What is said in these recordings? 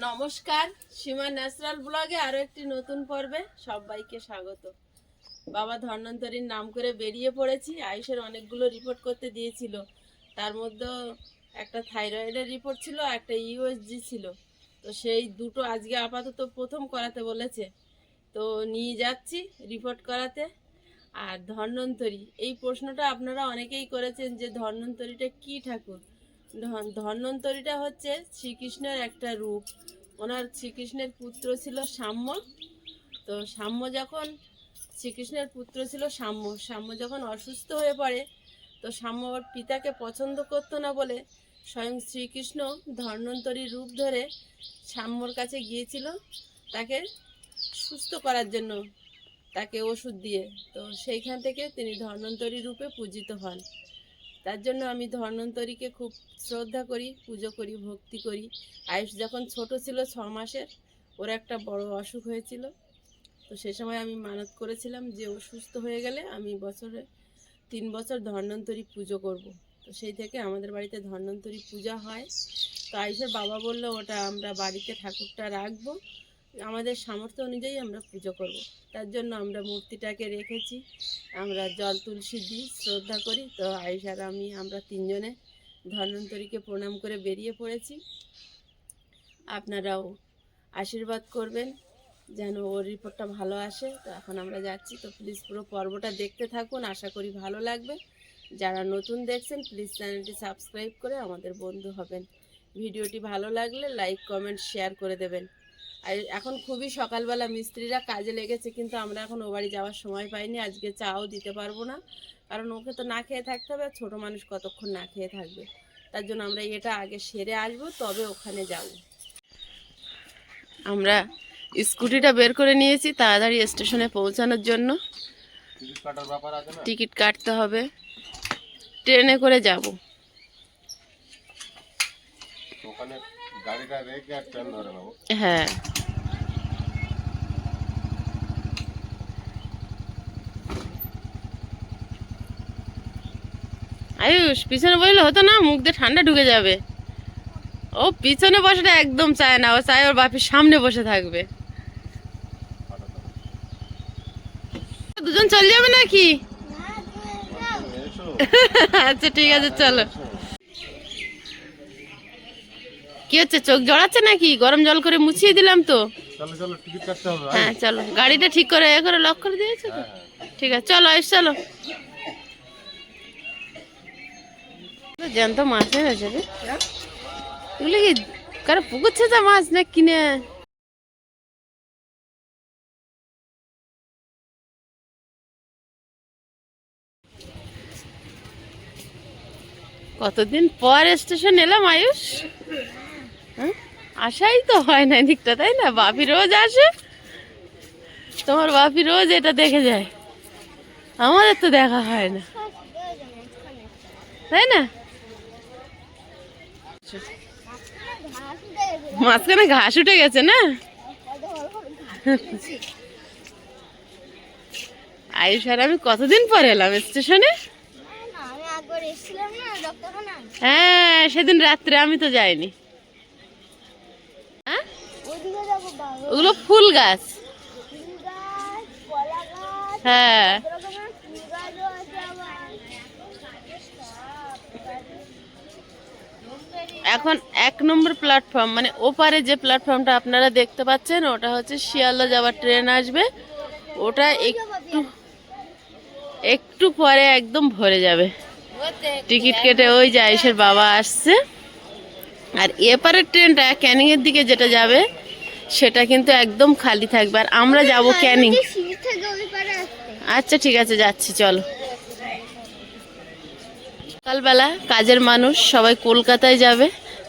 নমস্কার, সীমা ন্যাচারাল ব্লগে আরও একটি নতুন পর্বে সবাইকে স্বাগত। বাবা ধন্বন্তরীর নাম করে বেরিয়ে পড়েছি, আয়ুষের অনেকগুলো রিপোর্ট করতে দিয়েছিল। তার মধ্যে একটা থাইরয়েডের রিপোর্ট ছিল, একটা ইউএসজি ছিল। তো সেই দুটো আজকে আপাতত প্রথম করাতে বলেছে। তো নিয়ে যাচ্ছি রিপোর্ট করাতে। আর ধন্বন্তরী, এই প্রশ্নটা আপনারা অনেকেই করেছেন যে ধন্বন্তরীটা কি ঠাকুর? ধন- ধন্বন্তরীটা হচ্ছে শ্রীকৃষ্ণের একটা রূপ। ওনার শ্রীকৃষ্ণের পুত্র ছিল সাম্য। তো সাম্য যখন শ্রীকৃষ্ণের পুত্র ছিল সাম্য সাম্য যখন অসুস্থ হয়ে পড়ে, তো সাম্য ওর পিতাকে পছন্দ করতো না বলে স্বয়ং শ্রীকৃষ্ণ ধন্বন্তরীর রূপ ধরে সাম্যর কাছে গিয়েছিল তাকে সুস্থ করার জন্য, তাকে ওষুধ দিয়ে। তো সেইখান থেকে তিনি ধন্বন্তরী রূপে পূজিত হন। তার জন্য আমি ধন্বন্তরীকে খুব শ্রদ্ধা করি, পুজো করি, ভক্তি করি। আয়ুষ যখন ছোট ছিল, ছ মাসের, ওর একটা বড় অসুখ হয়েছিল। তো সে সময় আমি মানত করেছিলাম যে ও সুস্থ হয়ে গেলে আমি বছরে তিন বছর ধন্বন্তরী পুজো করব। তো সেই থেকে আমাদের বাড়িতে ধন্বন্তরী পূজা হয়। তো আয়ুষের বাবা বলল, ওটা আমরা বাড়িতে ঠাকুরটা রাখব। আমাদের সামর্থ্য অনুযায়ী আমরা পুজো করব। তার জন্য আমরা মূর্তিটাকে রেখেছি। আমরা জল, তুলসী দিই শ্রদ্ধা করি। তো আয়ুষ আমি, আমরা তিনজনে ধন্বন্তরীকে প্রণাম করে বেরিয়ে পড়েছি। আপনারাও আশীর্বাদ করবেন যেন ওর রিপোর্টটা ভালো আসে। তো এখন আমরা যাচ্ছি। তো প্লিজ পুরো পর্বটা দেখতে থাকুন। আশা করি ভালো লাগবে। যারা নতুন দেখছেন প্লিজ চ্যানেলটি সাবস্ক্রাইব করে আমাদের বন্ধু হবেন। ভিডিওটি ভালো লাগলে লাইক কমেন্ট শেয়ার করে দেবেন। আর এখন খুবই সকালবেলা মিস্ত্রিরা কাজে লেগেছে কিন্তু আমরা এখন ও বাড়ি যাওয়ার সময় পাইনি আজকে চাও দিতে পারব না। কারণ ওকে তো না খেয়ে থাকতে হবে আর ছোটো মানুষ কতক্ষণ না খেয়ে থাকবে? তার জন্য আমরা এটা আগে সেরে আসব তবে ওখানে যাব। আমরা স্কুটিটা বের করে নিয়েছি তাড়াতাড়ি স্টেশনে পৌঁছানোর জন্য। টিকিট কাটতে হবে। ট্রেনে করে যাব। হ্যাঁ। আয়ুষ পিছনে বসলে হতো না মুখ দিয়ে ঠান্ডা ঢুকে যাবে। ও পিছনে বসাটা একদম চায় না ও চায় ওর বাপের সামনে বসে থাকবে। দুজন চলে যাবে নাকি? আচ্ছা ঠিক আছে চলো। কি হচ্ছে চোখ জড়াচ্ছে নাকি? গরম জল করে মুছিয়ে দিলাম তো। হ্যাঁ চলো। গাড়িটা ঠিক করে এ করে লক করে দিয়েছ তো? হ্যাঁ। ঠিক আছে চলো আইস চলো। জ্যান্ত মাছ হয়ে গেছে রে। এগুলো কি কারও পুকুর ছেঁচা মাছ না কিনে? কতদিন পর স্টেশন এলাম আয়ুষ? হ্যাঁ? আসাই তো হয় না এদিকটা তাই না? বাপি রোজ আসে। তোমার বাপি রোজ এটা দেখে যায়। আমাদের তো দেখা হয় না। তাই না? মাঝখানে ঘাস উঠে গেছে না? আয়ুষ আর আমি কতদিন পর এলাম স্টেশনে? হ্যাঁ সেদিন রাত্রে আমি তো যাইনি। হ্যাঁ? ওগুলো ফুল গাছ। হ্যাঁ কত রকমের ফুল গাছও আছে আবার এখন এক নম্বর প্ল্যাটফর্ম মানে ওপারে যে প্ল্যাটফর্মটা আপনারা দেখতে পাচ্ছেন, ওটা হচ্ছে শিয়ালদা যাওয়ার ট্রেন আসবে। ওটা একটু একটু পরে একদম ভরে যাবে। টিকিট কেটে ওই যে বাবা আসছে। আর এপারের ট্রেনটা ক্যানিংয়ের দিকে যেটা যাবে, সেটা কিন্তু একদম খালি থাকবে। আর আমরা যাব ক্যানিং। আচ্ছা ঠিক আছে, যাচ্ছি, চলো। সকালবেলা কাজের মানুষ সবাই কলকাতায় যাবে।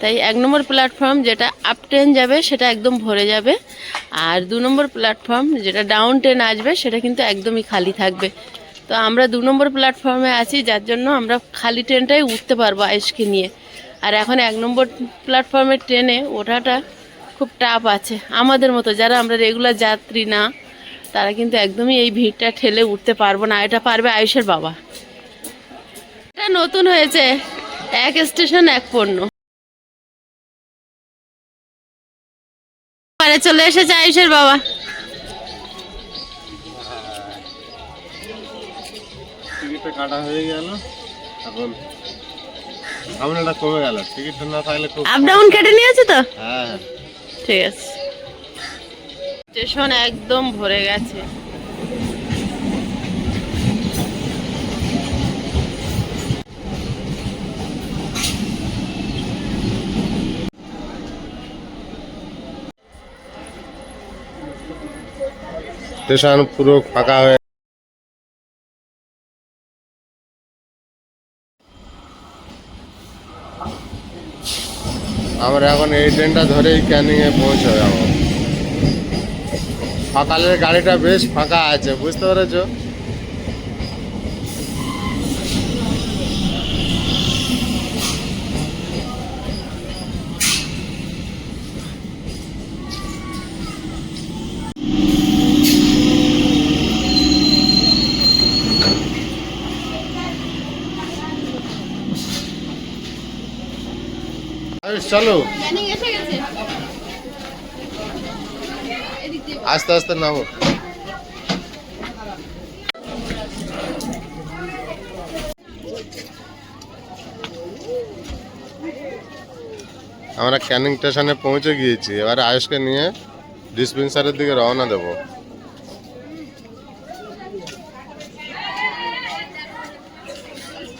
তাই এক নম্বর প্ল্যাটফর্ম যেটা আপ ট্রেন যাবে, সেটা একদম ভরে যাবে। আর দু নম্বর প্ল্যাটফর্ম যেটা ডাউন ট্রেন আসবে, সেটা কিন্তু একদমই খালি থাকবে। তো আমরা দু নম্বর প্ল্যাটফর্মে আছি, যার জন্য আমরা খালি ট্রেনটাই উঠতে পারব আয়ুষকে নিয়ে। আর এখন এক নম্বর প্ল্যাটফর্মের ট্রেনে ওঠাটা খুব টাফ আছে। আমাদের মতো যারা আমরা রেগুলার যাত্রী না, তারা কিন্তু একদমই এই ভিড়টা ঠেলে উঠতে পারব না। এটা পারবে আয়ুষের বাবা। এটা নতুন হয়েছে। এক স্টেশন এক পণ্য। এবারে চলে এসেছে আয়ুষের বাবা। টিকিটটা কাটা হয়ে গেল। এখন সামনেটা কমে গেল। টিকিটটা না থাকলে আপ ডাউন কেটে নিয়েছে তো? হ্যাঁ। ঠিক আছে। স্টেশন একদম ভরে গেছে। স্টেশন পুরো ফাঁকা হয়ে আমরা এখন এই ট্রেনটা ধরেই ক্যানিংয়ে পৌঁছবে। আমার সকালের গাড়িটা বেশ ফাঁকা আছে, বুঝতে পেরেছ? চলো। আস্তে আস্তে নামো। আমরা ক্যানিং স্টেশনে পৌঁছে গিয়েছি। এবারে আয়ুষকে নিয়ে ডিসপেন্সারের দিকে রওনা দেবো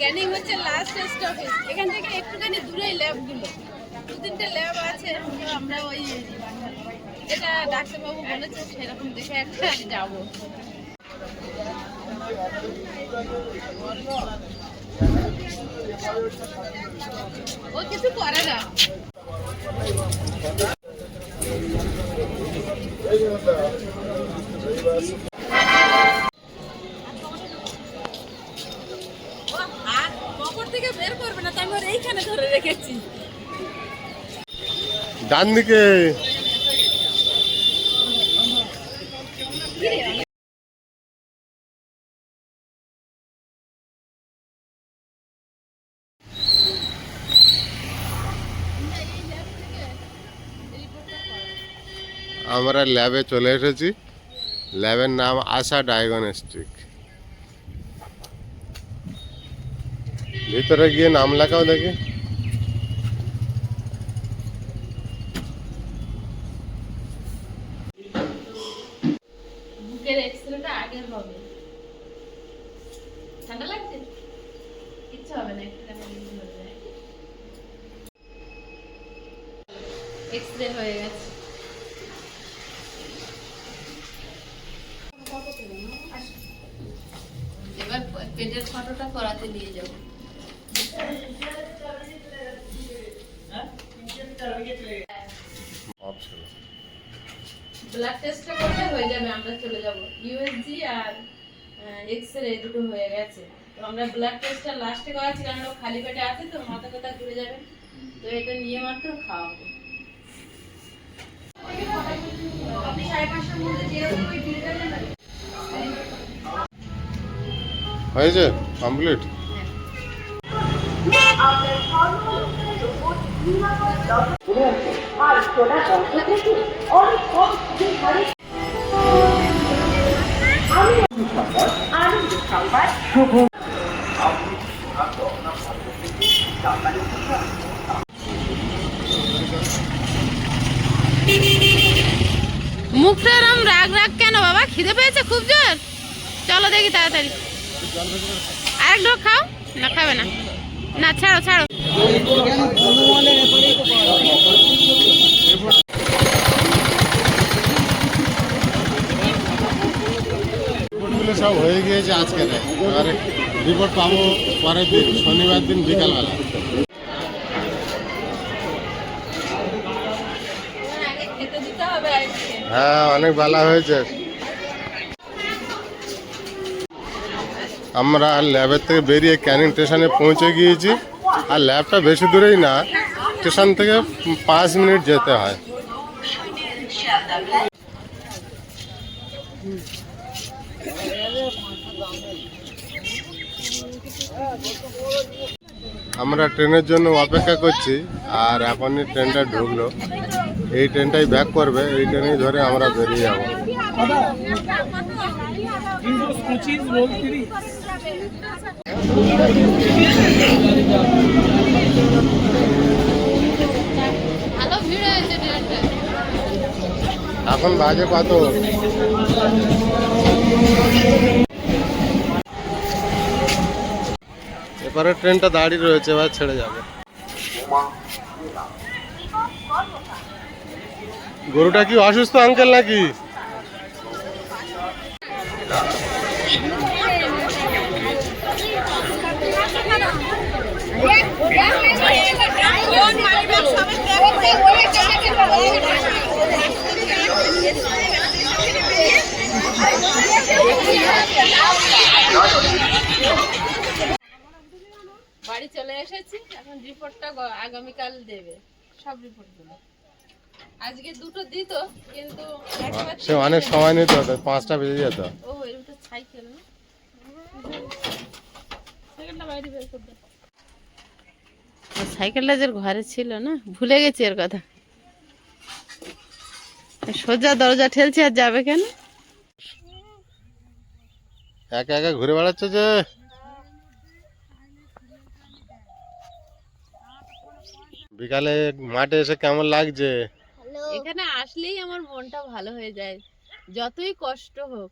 ক্যানিং হচ্ছে লাস্ট স্টপেজ এখান থেকে একটুখানি দূরেই ল্যাবগুলো দু তিনটে ল্যাব আছে তো আমরা ডাক্তারবাবু বলেছে সেরকম দেখে একটা যাব। ও কিছু করে না। ডান দিকে আমরা ল্যাবে চলে এসেছি ল্যাবের নাম আশা ডায়াগনস্টিক ভিতরে গিয়ে নাম লেখাও দেখি বুকের এক্সরেটা আগে হবে ঠান্ডা লাগছে কিচ্ছু হবে না এবার পেটের ফটোটা করাতে নিয়ে যাব ব্লাড টেস্টটা করলে হয়ে যাবে আমরা চলে যাব ইউএসজি আর এক্সরে দুটো হয়ে গেছে তো আমরা ব্লাড টেস্টটা লাস্টে করাচ্ছি কারণ ও খালি পেটে আছে তো মাথা ব্যথা ঘুরে যাবে। তো এটা নিয়ে মাত্র খাওয়াবো। হয়েছে? কমপ্লিট মুখটা এরকম রাগ রাগ কেন বাবা? খিদে পেয়েছে খুব জোর। চলো দেখি তাড়াতাড়ি। আরেক ঢোক খাও। না, খাবে না। না, ছাড়ো ছাড়ো। সব হয়ে গিয়েছে আজকে। রিপোর্ট পাবো পরের দিন, শনিবার দিন বিকালবেলা আগে খেতে দিতে হবে আজকে হ্যাঁ অনেক বেলা হয়েছে। আমরা ল্যাবের থেকে বেরিয়ে ক্যানিং স্টেশনে পৌঁছে গিয়েছি। আর ল্যাবটা বেশি দূরেই না, স্টেশন থেকে পাঁচ মিনিট যেতে হয়। আমরা ট্রেনের জন্য অপেক্ষা করছি, আর এখনই ট্রেনটা ঢুকলো। এই ট্রেনটাই ব্যাক করবে, এই ট্রেনেই ধরে আমরা বেরিয়ে যাব। এখন বাজে কত? এবারে ট্রেনটা দাঁড়িয়ে রয়েছে এবার ছেড়ে যাবে গরুটা কি অসুস্থ আঙ্কেল নাকি বাড়ি চলে এসেছি। এখন রিপোর্টটা আগামীকাল দেবে। সব রিপোর্টগুলো আজকে দুটো দিত কিন্তু সে অনেক সময় নিত পাঁচটা বেজে যেত। ও এর ভিতর সাইকেল সাইকেলটা বাইরে বের করে দে। সাইকেলটা যে ঘরে ছিল না ভুলে গেছি এর কথা। সোজা দরজা ঠেলছে আর যাবে কেন? একা একা ঘুরে বেড়াচ্ছে যে? বিকালে মাঠে এসে কেমন লাগছে? এখানে আসলেই আমার মনটা ভালো হয়ে যায় যতই কষ্ট হোক।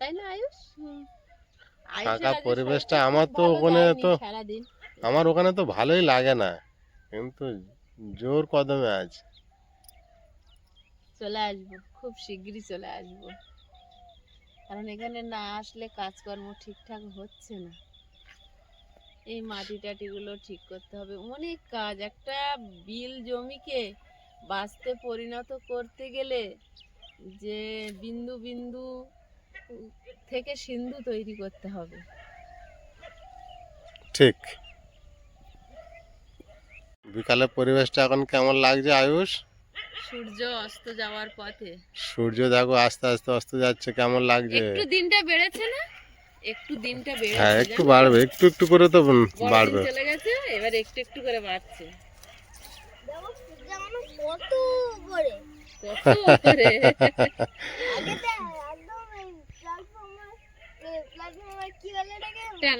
তাই না আয়ুষ? ফাঁকা পরিবেশটা আমার তো ওখানে তো আমার ওখানে তো ভালোই লাগে না কিন্তু জোর কদমে আজ। চলে আসব খুব শিগগিরই চলে আসব। কারণ এখানে না আসলে কাজকর্ম ঠিকঠাক হচ্ছে না। এই মাটি টাটিগুলো ঠিক করতে হবে। অনেক কাজ একটা বিল জমিকে বাঁচতে পরিণত করতে গেলে যে বিন্দু বিন্দু থেকে সিন্ধু তৈরি করতে হবে। ঠিক। বিকালে পরিবেশটা এখন কেমন লাগছে আয়ুষ? সূর্য অস্ত যাওয়ার পথে। সূর্য দেখো আস্তে আস্তে অস্ত যাচ্ছে কেমন লাগছে? একটু দিনটা বেড়েছে না? একটু দিনটা বেড়েছে হ্যাঁ একটু বাড়বে একটু একটু করে তো বাড়বে। চলে গেছে এবার একটু একটু করে বাড়ছে। কত করে হ্যাঁ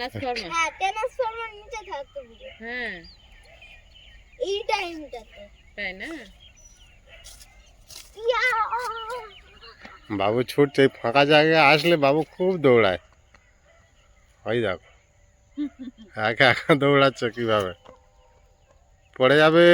হ্যাঁ। এই টাইমটাতে। তাই না? বাবু ছুটছে এই ফাঁকা জায়গায় আসলে বাবু খুব দৌড়ায়। ওই দেখো। একা একা দৌড়াচ্ছে কীভাবে? পড়ে যাবে।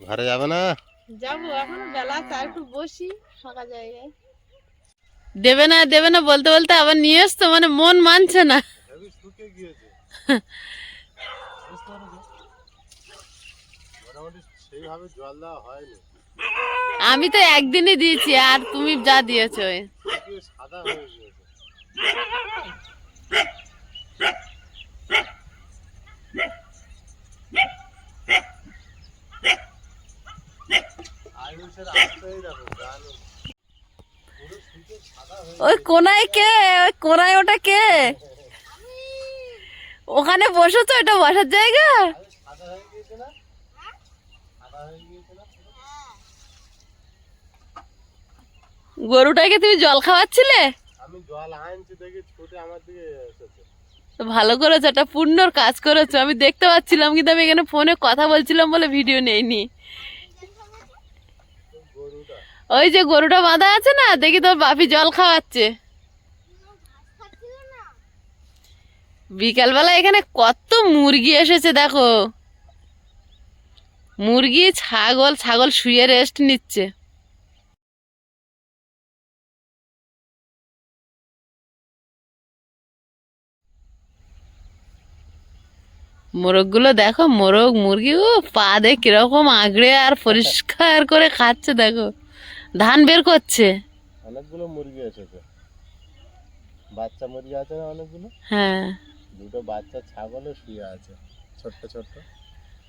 ঘরে যাবে না? যাব এখন বেলা তা একটু বসি ফাঁকা জায়গায়। দেবে না দেবে না বলতে বলতে আবার নিয়ে আসতো মানে মন মানছে না। দেওয়া হয়নি আমি তো একদিনই দিয়েছি, আর তুমি যা দিয়েছ। ওই কোনায় কে? ওই কোনায় ওটা কে? ওখানে বসেছো? এটা বসার জায়গা? গরুটাকে তুমি জল খাওয়াচ্ছিলে? আমি জল আনছি দেখি ছুটে আমার দিকে এসেছে। তো ভালো করেছ একটা পূর্ণর কাজ করেছ। আমি দেখতে পাচ্ছিলাম কিন্তু আমি এখানে ফোনে কথা বলছিলাম বলে ভিডিও নেইনি। ওই যে গরুটা বাঁধা আছে না দেখি তোর বাপি জল খাওয়াচ্ছে খাচ্ছিল না বিকালবেলা এখানে কত মুরগি এসেছে দেখো। মুরগি ছাগল ছাগল শুয়ে রেস্ট নিচ্ছে। মোরগগুলো দেখো মোরগ মুরগি ও পা দিয়ে কীরকম আগড়ে আর পরিষ্কার করে খাচ্ছে দেখো। ধান বের করছে। অনেকগুলো মুরগি এসেছে। বাচ্চা মুরগি আছে না অনেকগুলো? হ্যাঁ। দুটো বাচ্চা ছাগলও শুয়ে আছে ছোট্ট ছোট্ট।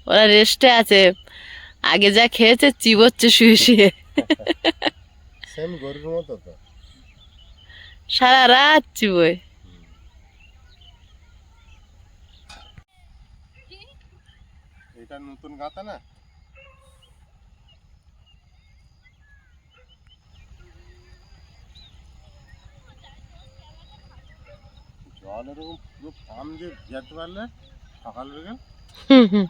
ওরা রেস্টে আছে। আগে যা খেয়েছে চিবোচ্ছে শুয়ে শুয়ে। সেম গরুর মতো তো। সারা রাত চুবোয়। এটা নতুন গাতা না? জল এরকম দিয়ে যেতে পারলে সকাল বিকেল হুম হুম।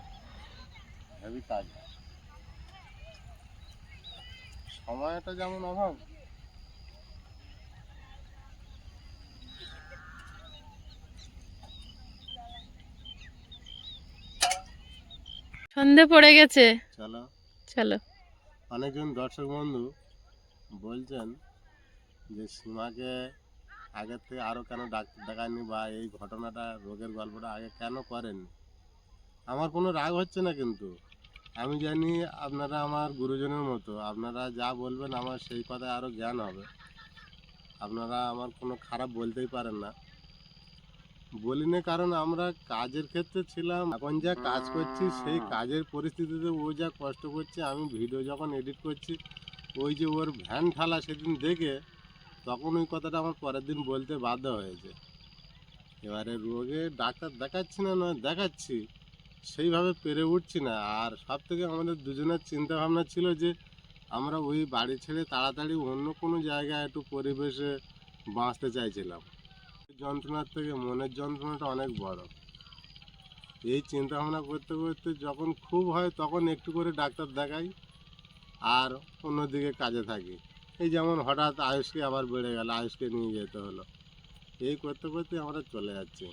হেভি কাজ হয়। সময়টা যেমন অভাব। সন্ধে পড়ে গেছে। চলো। চলো। অনেকজন দর্শক বন্ধু বলছেন যে সীমাকে আগের থেকে আরও কেন ডাক্তার দেখায়নি বা এই ঘটনাটা রোগের গল্পটা আগে কেন করেননি? আমার কোনো রাগ হচ্ছে না কিন্তু। আমি জানি আপনারা আমার গুরুজনের মতো। আপনারা যা বলবেন আমার সেই কথায় আরও জ্ঞান হবে। আপনারা আমার কোনো খারাপ বলতেই পারেন না। বলিনি কারণ আমরা কাজের ক্ষেত্রে ছিলাম। এখন যা কাজ করছি সেই কাজের পরিস্থিতিতে ও যা কষ্ট করছে আমি ভিডিও যখন এডিট করছি ওই যে ওর ভ্যান ঠালা সেদিন দেখে তখন ওই কথাটা আমার পরের দিন বলতে বাধ্য হয়েছে। এবারে রোগে ডাক্তার দেখাচ্ছি না নয়, দেখাচ্ছি। সেইভাবে পেরে উঠছি না। আর সব থেকে আমাদের দুজনের চিন্তা ভাবনা ছিল যে, আমরা ওই বাড়ি ছেড়ে তাড়াতাড়ি অন্য কোনো জায়গায় একটু পরিবেশে বাঁচতে চাইছিলাম। যন্ত্রণার থেকে মনের যন্ত্রণাটা অনেক বড়। এই চিন্তা ভাবনা করতে করতে যখন খুব হয় তখন একটু করে ডাক্তার দেখাই আর অন্যদিকে কাজে থাকি। এই যেমন হঠাৎ আয়ুষকে আবার বেড়ে গেল আয়ুষকে নিয়ে যেতে হলো। এই করতে করতে আমরা চলে যাচ্ছি।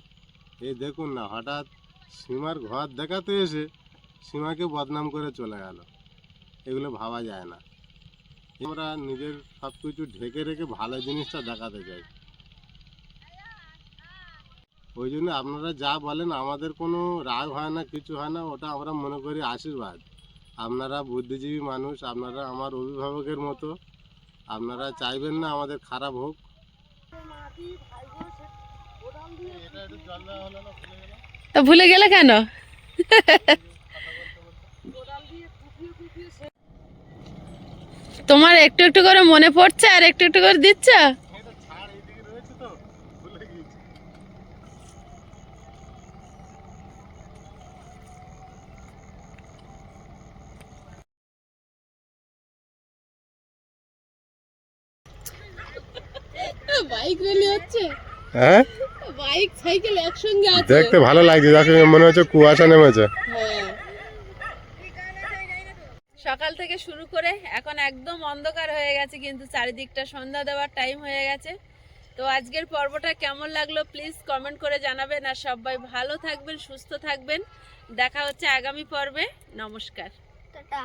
এই দেখুন না, হঠাৎ সীমার ঘর দেখাতে এসে সীমাকে বদনাম করে চলে গেল। এগুলো ভাবা যায় না। আমরা নিজের সব কিছু ঢেকে রেখে ভালো জিনিসটা দেখাতে চাই। ওই জন্য আপনারা যা বলেন, আমাদের কোনো রাগ হয় না, কিছু হয় না, ওটা আমরা মনে করি আশীর্বাদ। আপনারা বুদ্ধিজীবী মানুষ, আপনারা আমার অভিভাবকের মতো আপনারা চাইবেন না আমাদের খারাপ হোক। তা ভুলে গেলে কেন? তোমার একটু একটু করে মনে পড়ছে আর একটু একটু করে দিচ্ছ ছাড় এইদিকে রয়েছে তো ভুলে গিয়েছি বাইক রেলি হচ্ছে। হ্যাঁ? বাইক সাইকেল একসঙ্গে আছে। দেখতে ভালো লাগছে যাকে মনে হচ্ছে কুয়াশা নেমেছে। হ্যাঁ। সকাল থেকে শুরু করে এখন একদম অন্ধকার হয়ে গেছে কিন্তু চারিদিকটা সন্ধ্যা দেওয়ার টাইম হয়ে গেছে। তো আজকের পর্বটা কেমন লাগল প্লিজ কমেন্ট করে জানাবেন আর সবাই ভালো থাকবেন সুস্থ থাকবেন। দেখা হচ্ছে আগামী পর্বে। নমস্কার। টাটা।